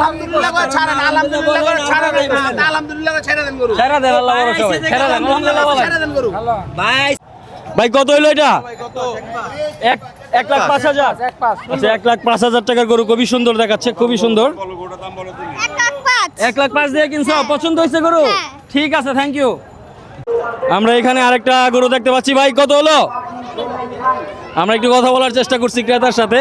আলহামদুলিল্লাহ করে ছাড়েন আলহামদুলিল্লাহ করে ছেড়ে আলহামদুলিল্লাহ করে ছেড়ে দেন গরু। ছেড়ে দেন আল্লাহ ভরসা ভাই ছেড়ে দেন আলহামদুলিল্লাহ বলেন। ছেড়ে দেন গরু ভাই কত হইল এটা? এক এক লাখ পাঁচ হাজার। আচ্ছা এক লাখ পাঁচ হাজার টাকার গরু খুবই সুন্দর দেখাচ্ছে খুবই সুন্দর। এক লাখ পাঁচ। এক লাখ পাঁচ দিয়ে কিনছো? পছন্দ হয়েছে গরু? হ্যাঁ। ঠিক আছে থ্যাংক ইউ আমরা এখানে আরেকটা গরু দেখতে পাচ্ছি। ভাই কত হলো? আমরা একটু কথা বলার চেষ্টা করছি ক্রেতার সাথে।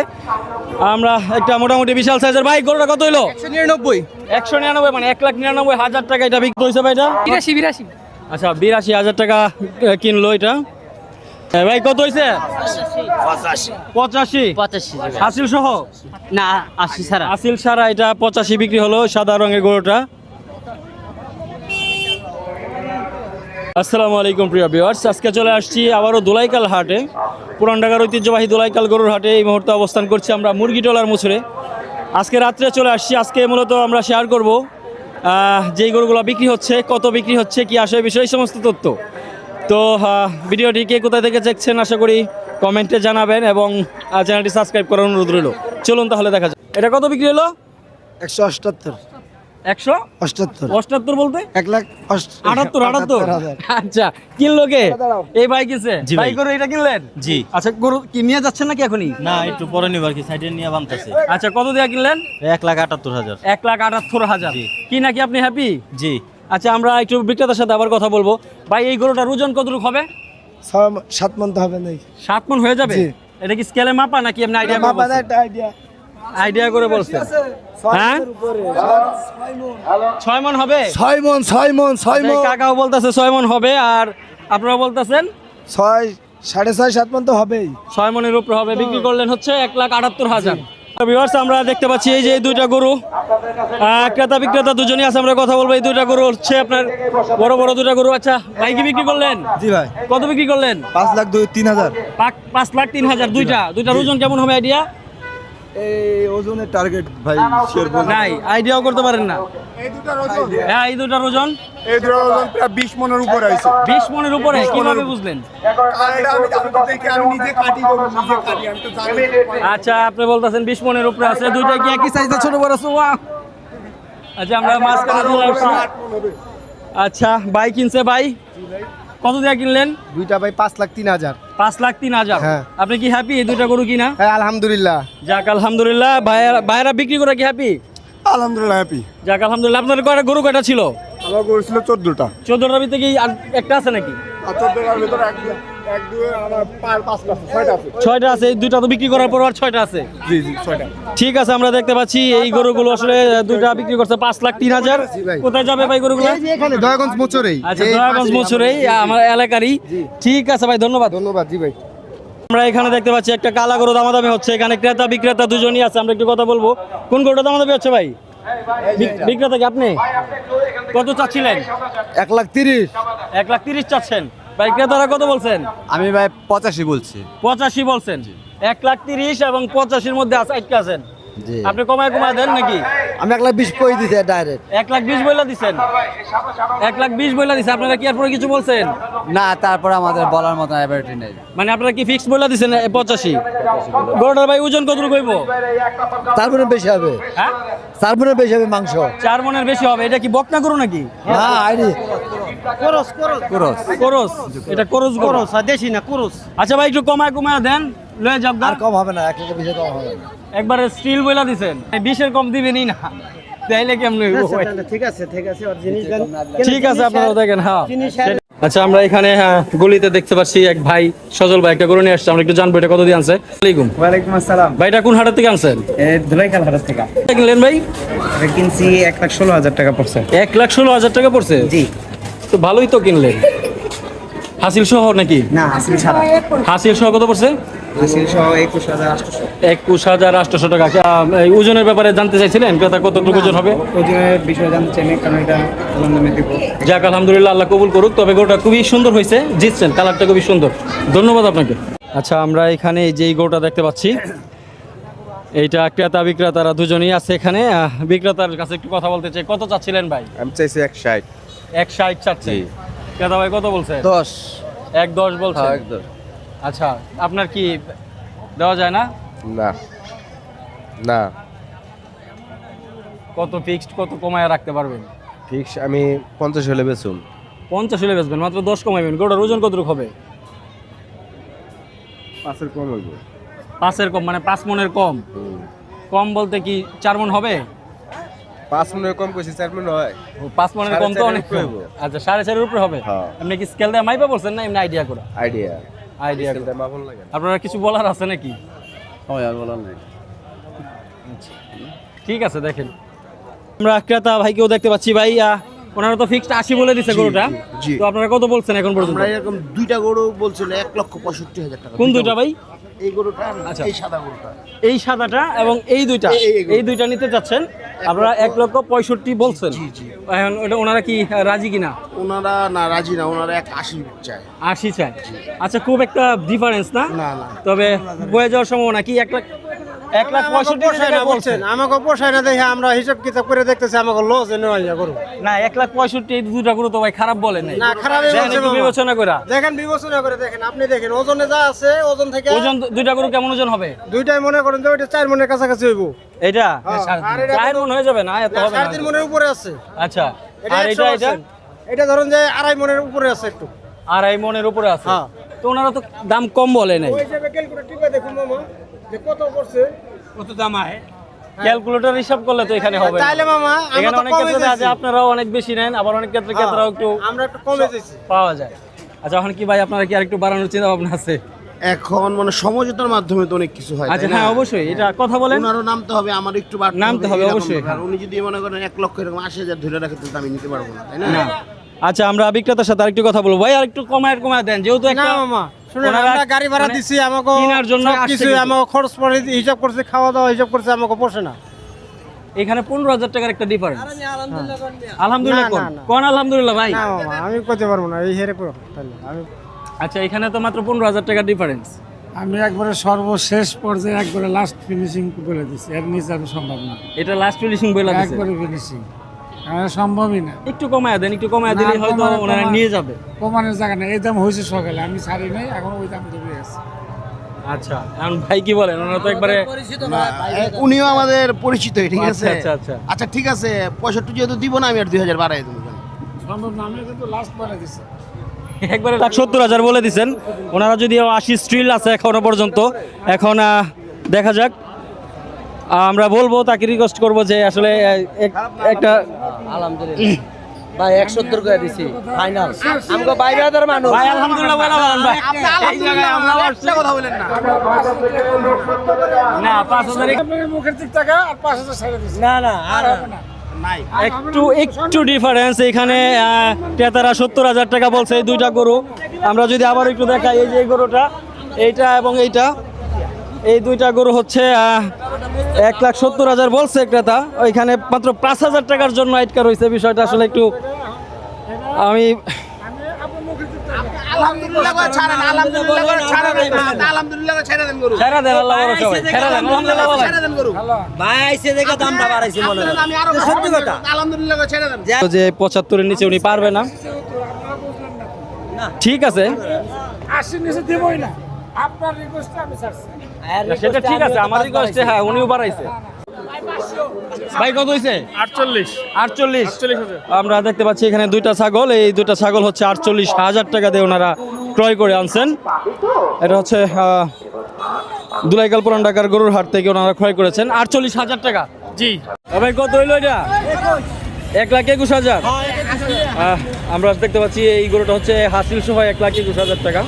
আমরা একটা মোটামুটি বিশাল সাইজের ভাই গরুটা কত হলো নিরানব্বই। একশো নিরানব্বই মানে এক লাখ নিরানব্বই হাজার টাকা এটা বিক্রি হয়েছে ভাই এটা? বিরাশি বিরাশি। আচ্ছা বিরাশি হাজার টাকা কিনলো এটা? ভাই কত হয়েছে পঁচাশি। পঁচাশি? আসিল সহ না আশি সারা আসিল সারা এটা পঁচাশি বিক্রি হলো সাদা রঙের গরুটা। আসসালামু আলাইকুম প্রিয় ভিউয়ার্স। আজকে চলে আসছি আবারও দোলাইকাল হাটে। পুরান ঢাকার ঐতিহ্যবাহী দোলাইকাল গরুর হাটে এই মুহূর্তে অবস্থান করছি আমরা মুরগিটোলার মুছরে আজকে রাত্রে চলে আসছি। আজকে মূলত আমরা শেয়ার করব যেই গরুগুলো বিক্রি হচ্ছে, কত বিক্রি হচ্ছে, কি আসে বিষয় সমস্ত তথ্য। তো ভিডিওটি কে কোথায় থেকে দেখছেন আশা করি কমেন্টে জানাবেন এবং চ্যানেলটি সাবস্ক্রাইব করার অনুরোধ রইল। চলুন তাহলে দেখা যাক। এটা কত বিক্রি হলো? একশো একশো অষ্টাত্তর। অষ্টাত্তর বলতে? এক লাখ আটাত্তর আটাত্তর? হাজার। আচ্ছা কিনলো কে? এই ভাই কিনছে। ভাই। ভাই। এটা কিনলেন? জি। আচ্ছা গরু কি নিয়ে যাচ্ছেন নাকি এখনই? না একটু পরে নিবার কি সাইডে নিয়ে বানতেছে। আচ্ছা কত দিয়ে কিনলেন? এক লাখ আটাত্তর হাজার। এক লাখ আটাত্তর হাজার। কি নাকি আপনি হ্যাপি জি। আচ্ছা আমরা একটু বিক্রেতার সাথে আবার কথা বলব। ভাই এই গরুটার ওজন কতটুকু হবে? সাত মন তো হবে সাত মন হয়ে যাবে? এটা কি স্কেলে মাপা নাকি আপনি আইডিয়া মাপা আইডিয়া আইডিয়া করে বলছেন। হ্যাঁ? ছয় মন হবে? ছয় মন ছয় মন ছয় মন। কাকাও বলতেছে ছয় মন হবে আর আপনারা বলতেছেন? ছয় সাড়ে ছয় সাত মন তো হবেই। ছয় মনের উপরে হবে বিক্রি করলেন হচ্ছে এক লাখ আটাত্তর হাজার। ভিউয়ার্স আমরা দেখতে পাচ্ছি এই যে এই দুইটা গরু। ক্রেতা বিক্রেতা দুজনই আছে আমরা কথা বলব। এই দুইটা গরু হচ্ছে আপনার বড় বড় দুইটা গরু। আচ্ছা ভাই কি বিক্রি করলেন? জি ভাই। কত বিক্রি করলেন? পাঁচ লাখ দুই তিন হাজার। পাঁচ লাখ তিন হাজার দুইটা। দুইটার ওজন কেমন হবে আইডিয়া? এই ওজনের টার্গেট ভাই নাই আইডিয়াও করতে পারেন না। হ্যাঁ এই দুইটার ওজন? এই দুটো ওজন প্রায় বিশ মনের উপরে আছে। বিশ মনের উপরে কীভাবে বুঝলেন? এটা আমি আমি তো দেখি আমি নিজে কাটি গরু, নিজে কাটি আমি তো জানি। আচ্ছা আপনি বলতেছেন বিশ মনের উপরে আছে দুইটা কি একই সাইজে ছোট বড় আছে? ওয়া আচ্ছা আমরা মাঝখানে চলে আসছি। আচ্ছা ভাই কিনছে ভাই? কত দিয়ে কিনলেন? দুইটা ভাই পাঁচ লাখ তিন হাজার। পাঁচ লাখ তিন হাজার। হ্যাঁ। আপনি কি হ্যাপি এই দুইটা গরু কিনা? হ্যাঁ আলহামদুলিল্লাহ। যাক আলহামদুলিল্লাহ। ভাইয়েরা ভাইয়েরা বিক্রি করে কি হ্যাপি আলহামদুলিল্লাহ হ্যাপি যাক আলহামদুলিল্লাহ। আপনার কয়টা গরু কয়টা ছিল? আমার গরু ছিল চোদ্দটা। চোদ্দটার ভিতরে কি আর একটা আছে নাকি? ছয়টা আছে। এই দুইটা তো বিক্রি করার পর আর ছয়টা আছে? জি জি ছয়টা। ঠিক আছে আমরা দেখতে পাচ্ছি এই গরুগুলো আসলে দুইটা বিক্রি করছে পাঁচ লাখ তিন হাজার। কোথায় যাবে ভাই গরুগুলো? এখানে দয়াগঞ্জ মোচরেই আচ্ছা দয়াগঞ্জ মছুরেই আমার এলাকারই। ঠিক আছে ভাই ধন্যবাদ। ধন্যবাদ জি ভাই। আমরা এখানে দেখতে পাচ্ছি একটা কালা গরু দামাদামি হচ্ছে এখানে ক্রেতা বিক্রেতা দুজনই আছে আমরা একটু কথা বলব। কোন গরুটা দামাদামি হচ্ছে ভাই? বিক্রেতা কি আপনি? কত চাচ্ছিলেন? এক লাখ তিরিশ। এক লাখ তিরিশ চাচ্ছেন। ভাই ক্রেতারা কত বলছেন? আমি ভাই পঁচাশি বলছি। পঁচাশি বলছেন। এক লাখ তিরিশ এবং পঁচাশির মধ্যে আছে আটকে আছেন। আপনি কমায় কমায় দেন নাকি? আমি এক লাখ বিশ কই দিছি ডাইরেক্ট এক লাখ বিশ বইলা দিচ্ছেন এক লাখ বিশ বইলা দিচ্ছেন আপনারা কি এরপরে কিছু বলছেন? না তারপর আমাদের বলার মতো অ্যাবিলিটি নেই। মানে আপনারা কি ফিক্স বইলা দিচ্ছেন পঁচাশি? গরুটার ভাই ওজন কতটুকু হইব? তারপরে বেশি হবে। হ্যাঁ? তারপরে বেশি হবে মাংস। চার মনের বেশি হবে এটা কি বকনা গরু নাকি? না আইডি করস করস। করস। করস এটা করস করস আর দেশি না করস। আচ্ছা ভাই একটু কমায় কমায় দেন লয়ে যাক আর কম হবে না এক লাখের বেশি কম হবে না। একবারে স্টিল বইলা দিছেন। বিশের কম দিবেনই না। তাইলে কেমন ঠিক আছে ঠিক আছে ঠিক আছে আপনারা দেখেন হ্যাঁ। আচ্ছা আমরা এখানে হ্যাঁ গলিতে দেখতে পাচ্ছি এক ভাই সজল ভাই একটা গরু নিয়ে আসছে। আমরা একটু জানব এটা কত দিয়ে আনছে। আলাইকুম। ওয়ালাইকুম আসসালাম। ভাইটা কোন হাটের থেকে আনছেন? ধুলাইখাল হাট থেকে। এটা কিনলেন ভাই কিনছি এক লাখ ষোলো হাজার টাকা পড়ছে। এক লাখ ষোলো হাজার টাকা পড়ছে? জি। তো ভালোই তো কিনলেন। হাসিল সহ নাকি? না আসিল ছাড়া। হাসিল সহ কত পড়ছে? একুশ হাজার আটশোশো টাকা। ওজনের ব্যাপারে জানতে চাইছিলেন? ক্রেতা কতটুকু ওজন হবে? ওই বিষয়ে জানতে চাই কারণ এটা কলম দামে দিব। যাক আলহামদুলিল্লাহ আল্লাহ কবুল করুক। তবে গরুটা খুবই সুন্দর হয়েছে। জিতছেন কালারটা খুবই সুন্দর। ধন্যবাদ আপনাকে। আচ্ছা আমরা এখানে এই যে এই গরুটা দেখতে পাচ্ছি এইটা ক্রেতা বিক্রেতারা দুজনেই আছে এখানে। বিক্রেতার কাছে একটু কথা বলতে চাই। কত চাচ্ছিলেন ভাই? আমি চাইছি এক ষাট। এক ষাট চাচ্ছি ক্রেতা ভাই কত বলছে? দশ। এক দশ বলছে। একদম আচ্ছা আপনার কি দেওয়া যায় না? না। না। কত ফিক্সড কত কমায় রাখতে পারবেন? ফিক্স আমি পঞ্চাশ হলে বেচুন। পঞ্চাশ হলে বেচবেন মাত্র দশ কমাইবেন। গরুটার ওজন কতটুকু হবে? পাঁচের কম হইব। পাঁচের কম মানে পাঁচ মনের কম। কম বলতে কি চার মন হবে? পাঁচ মিনিট কম করছি চার মিনিট হয় ও, পাঁচ মনের কম তো অনেক আচ্ছা সাড়ে চারের উপরে হবে? আপনি কি স্কেল দিয়ে মাইপা বলছেন না এমনি আইডিয়া করে? আইডিয়া আইডিয়া আপনারা কিছু বলার আছে নাকি? হয় আর বলার নাই। ঠিক আছে দেখেন। আমরা ক্রেতা ভাইকেও দেখতে পাচ্ছি ভাই ওনারা তো ফিক্সড আশি বলে দিছে গরুটা। জি। তো আপনারা কত বলছেন এখন পর্যন্ত? আমরা এরকম দুইটা গরু বলছিল এক লক্ষ পঁয়ষট্টি হাজার টাকা। কোন দুইটা ভাই? এই গরুটা আচ্ছা। এই সাদা গরুটা। এই সাদাটা এবং এই দুইটা। এই- এই- এই দুইটা নিতে চাচ্ছেন? আপনারা এক লক্ষ পঁয়ষট্টি বলছেন। এখন ওটা ওনারা কি রাজি কিনা? ওনারা না রাজি না ওনারা এক আশি চায়। আশি চায়। আচ্ছা খুব একটা ডিফারেন্স না? তবে বয়ে যাওয়ার সময় নাকি এক লাখ এক লাখ পঁয়ষট্টি টাকা বলছেন। আমাকে পোষায় না দেখে আমরা হিসাব কিতাব করে দেখতেছি আমাকে লস এনে হইয়া না এক লাখ পঁয়ষট্টি এই দুটা তো ভাই খারাপ বলে নাই। না, মামা। বিবেচনা করে দেখেন বিবেচনা করে দেখেন আপনি দেখেন ওজনে যা আছে ওজন থেকে ওজন দুইটা গরু কেমন ওজন হবে? দুইটাই মনে করেন যে ওইটা চার মনের কাছাকাছি হইব। এটা হ্যাঁ, আর এটা চার মন হয়ে যাবে না? এত হবে না। তিন মনের উপরে আছে। আচ্ছা আর এটা এটা? 100% এটা ধরেন যে আড়াই মনের উপরে আছে একটু। আড়াই মনের উপরে আছে। হ্যাঁ। তো ওনারা তো দাম কম বলে নাই। ওই হিসাবে ক্যালকুলেট টিপে দেখুন মামা। যে কত পড়ছে? ক্যালকুলেটর হিসাব করলে তো এখানে হবে মামা এখানে অনেক ক্ষেত্রে আপনারাও অনেক বেশি নেন আবার অনেক ক্ষেত্রে ক্ষেত্রেও একটু আমরা একটু কমে যাচ্ছি। পাওয়া যায়। আচ্ছা এখন কি ভাই আপনারা কি আরেকটু বাড়ানোর চিন্তা ভাবনা আছে? এখন মানে সমঝোতার মাধ্যমে তো অনেক কিছু হয় আচ্ছা হ্যাঁ অবশ্যই। এটা কথা বলেন। ওনারও নামতে হবে আমার একটু বাড়তে নামতে হবে, অবশ্যই। ব্যাপার। উনি যদি মনে করেন এক লক্ষ এরকম আশি হাজার ধরে রাখে তাহলে আমি নিতে পারব না তাই না? আচ্ছা আমরা বিক্রেতার সাথে আরেকটু কথা বলব। ভাই আরেকটু কমায় কমায় দেন। যেহেতু একটা আমরা গাড়ি ভাড়া মানে দিছি আমাকে কেনার জন্য কিছু আমাকে খরচ পড়ে হিসাব করছে খাওয়া দাওয়া হিসাব করছে আমাকে পোষে না। এখানে পনেরো হাজার টাকার একটা ডিফারেন্স আলহামদুলিল্লাহ কোন। কোন আলহামদুলিল্লাহ ভাই? আমি করতে পারব না এই হেরে আমি আচ্ছা এখানে তো মাত্র পনেরো হাজার টাকার ডিফারেন্স আমি একবারে সর্বশেষ পর্যায়ে একবারে লাস্ট ফিনিশিং বলে দিচ্ছি এর নিচে আমি সম্ভব না। এটা লাস্ট ফিনিশিং বলে দিছে। একবারে ফিনিশিং সম্ভবই না। একটু কমায় দেন একটু কমায় দিলে হয়তো ওনারা নিয়ে যাবে। কমানোর জায়গা নেই। এই দাম হয়েছে সকালে আমি ছাড়ি নাই এখন ওই দাম ধরে আছে। আচ্ছা এখন ভাই কি বলেন? ওনারা তো একবারে না, উনিও আমাদের পরিচিত ঠিক আছে? আচ্ছা, আচ্ছা, আচ্ছা। আচ্ছা ঠিক আছে পঁয়ষট্টি যেহেতু দিব না আমি আর দুই হাজার বাড়াই দেবো সম্ভব না আমি কিন্তু লাস্ট বলে দিচ্ছি একবারে লাখ সত্তর হাজার বলে দিছেন। ওনারা যদি আশি স্ট্রিল আছে এখনও পর্যন্ত। এখন দেখা যাক। আমরা বলব তাকে রিকোয়েস্ট করব যে আসলে আহ, এক- ভাই একসত্তর করে দিছি। ফাইনাল আমাকে বাইরে হাজার মানুষ। ভাই আলহামদুলিল্লাহ বলা বলেন ভাই? এই জায়গায় আমরা আসছি। কথা বলেন না। না পাঁচ হাজার এক আপনার মুখের দিক টাকা আর পাঁচ হাজার ছেড়ে দিচ্ছি না না আর নাই। একটু একটু ডিফারেন্স এখানে ক্রেতারা সত্তর হাজার টাকা বলছে এই দুইটা গরু। আমরা যদি আবার একটু দেখাই এই যে এই গরুটা এইটা এবং এইটা। এই দুইটা গরু হচ্ছে এক লাখ সত্তর হাজার বলছে ক্রেতা। ওইখানে মাত্র পাঁচ হাজার টাকার জন্য আটকা রয়েছে। বিষয়টা আসলে একটু আমি আলহামদুলিল্লাহ করে ছাড়েন আলহামদুলিল্লাহ করে ছাড়েন। আলহামদুলিল্লাহ করে ছেড়ে দেন গরু। ছেড়ে দেন আল্লাহ ভরসা ভাই ছেড়ে দেন আলহামদুলিল্লাহ বলেন। ছেড়ে দেন গরু। ভাই আইছে দেখে দামটা বাড়াইছি মনে হয় আমি আরও সত্যি কথা। আলহামদুলিল্লাহ করে ছেড়ে দেন তো যে পঁচাত্তরের নিচে উনি পারবে না। ঠিক আছে। আশির নিচে দেবই না। আপনার রিকোয়েস্টে আমি ছাড়ছি। না, সেটা ঠিক আছে আমার রিকোয়েস্টে হ্যাঁ উনিও বাড়াইছে। ভাই কত হয়েছে আটচল্লিশ। আটচল্লিশ। আমরা দেখতে পাচ্ছি এখানে দুইটা ছাগল এই দুইটা ছাগল হচ্ছে আটচল্লিশ হাজার টাকা দিয়ে ওনারা ক্রয় করে আনছেন। এটা হচ্ছে দুলাইকাল পুরান ঢাকার গরুর হাট থেকে ওনারা ক্রয় করেছেন। আটচল্লিশ হাজার টাকা। জি। ভাই কত হইল এটা? এক লাখ একুশ হাজার। আমরা দেখতে পাচ্ছি এই গরুটা হচ্ছে হাসিল সহ এক লাখ একুশ হাজার টাকা।